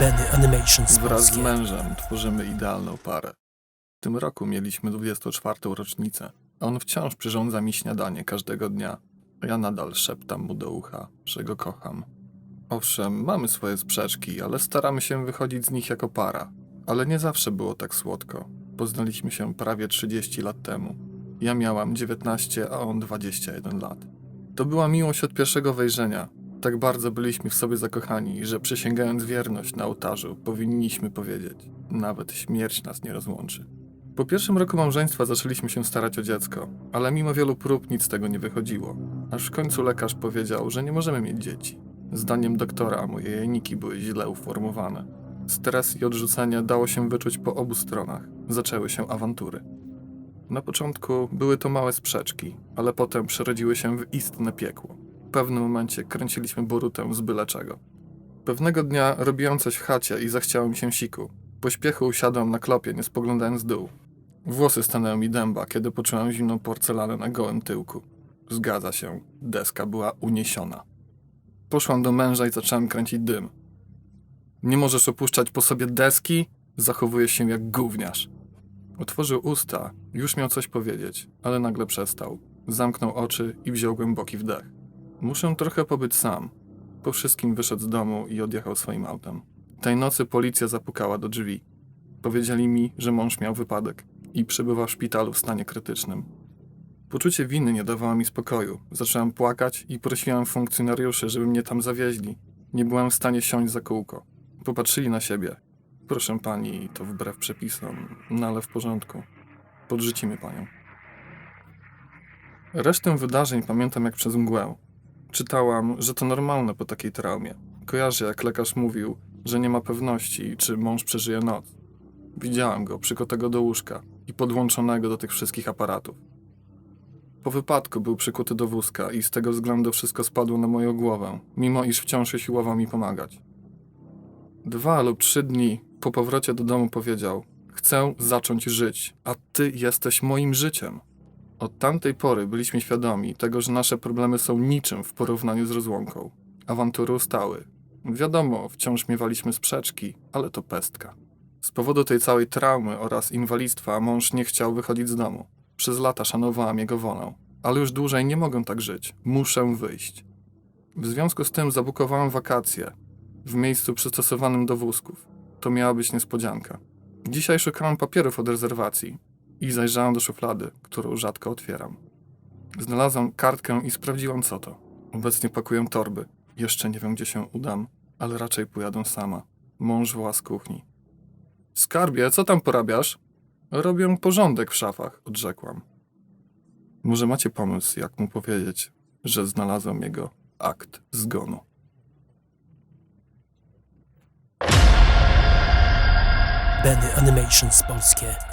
Benny Animations Wraz z mężem tworzymy idealną parę. W tym roku mieliśmy 24. rocznicę, a on wciąż przyrządza mi śniadanie każdego dnia. a Ja nadal szeptam mu do ucha, że go kocham. Owszem, mamy swoje sprzeczki, ale staramy się wychodzić z nich jako para. Ale nie zawsze było tak słodko. Poznaliśmy się prawie 30 lat temu. Ja miałam 19, a on 21 lat. To była miłość od pierwszego wejrzenia. Tak bardzo byliśmy w sobie zakochani, że przysięgając wierność na ołtarzu, powinniśmy powiedzieć: nawet śmierć nas nie rozłączy. Po pierwszym roku małżeństwa zaczęliśmy się starać o dziecko, ale mimo wielu prób nic z tego nie wychodziło. Aż w końcu lekarz powiedział, że nie możemy mieć dzieci. Zdaniem doktora moje jajniki były źle uformowane. Stres i odrzucenie dało się wyczuć po obu stronach. Zaczęły się awantury. Na początku były to małe sprzeczki, ale potem przerodziły się w istne piekło. W pewnym momencie kręciliśmy borutę z byle czego. Pewnego dnia robiłem coś w chacie i zachciało mi się siku. Pośpiechu usiadłem na klopie, nie spoglądając w dół. Włosy stanęły mi dęba, kiedy poczułem zimną porcelanę na gołym tyłku. Zgadza się, deska była uniesiona. Poszłam do męża i zacząłem kręcić dym. Nie możesz opuszczać po sobie deski? Zachowujesz się jak gówniarz. Otworzył usta, już miał coś powiedzieć, ale nagle przestał. Zamknął oczy i wziął głęboki wdech. Muszę trochę pobyć sam. Po wszystkim wyszedł z domu i odjechał swoim autem. Tej nocy policja zapukała do drzwi. Powiedzieli mi, że mąż miał wypadek i przebywa w szpitalu w stanie krytycznym. Poczucie winy nie dawało mi spokoju. Zacząłem płakać i prosiłem funkcjonariuszy, żeby mnie tam zawieźli. Nie byłem w stanie siąść za kółko. Popatrzyli na siebie. Proszę pani, to wbrew przepisom, no ale w porządku. Podrzucimy panią. Resztę wydarzeń pamiętam jak przez mgłę. Czytałam, że to normalne po takiej traumie. Kojarzę, jak lekarz mówił, że nie ma pewności, czy mąż przeżyje noc. Widziałam go przykutego do łóżka i podłączonego do tych wszystkich aparatów. Po wypadku był przykuty do wózka i z tego względu wszystko spadło na moją głowę, mimo iż wciąż usiłował mi pomagać. Dwa lub trzy dni po powrocie do domu powiedział: Chcę zacząć żyć, a ty jesteś moim życiem. Od tamtej pory byliśmy świadomi tego, że nasze problemy są niczym w porównaniu z rozłąką. Awantury ustały. Wiadomo, wciąż miewaliśmy sprzeczki, ale to pestka. Z powodu tej całej traumy oraz inwalidztwa mąż nie chciał wychodzić z domu. Przez lata szanowałam jego wolę, ale już dłużej nie mogę tak żyć. Muszę wyjść. W związku z tym zabukowałem wakacje w miejscu przystosowanym do wózków. To miała być niespodzianka. Dzisiaj szukałem papierów od rezerwacji i zajrzałem do szuflady, którą rzadko otwieram. Znalazłem kartkę i sprawdziłam co to. Obecnie pakuję torby. Jeszcze nie wiem gdzie się udam, ale raczej pojadę sama. Mąż woła z kuchni. Skarbie, co tam porabiasz? Robię porządek w szafach, odrzekłam. Może macie pomysł, jak mu powiedzieć, że znalazłem jego akt zgonu. Benny Animations Polskie.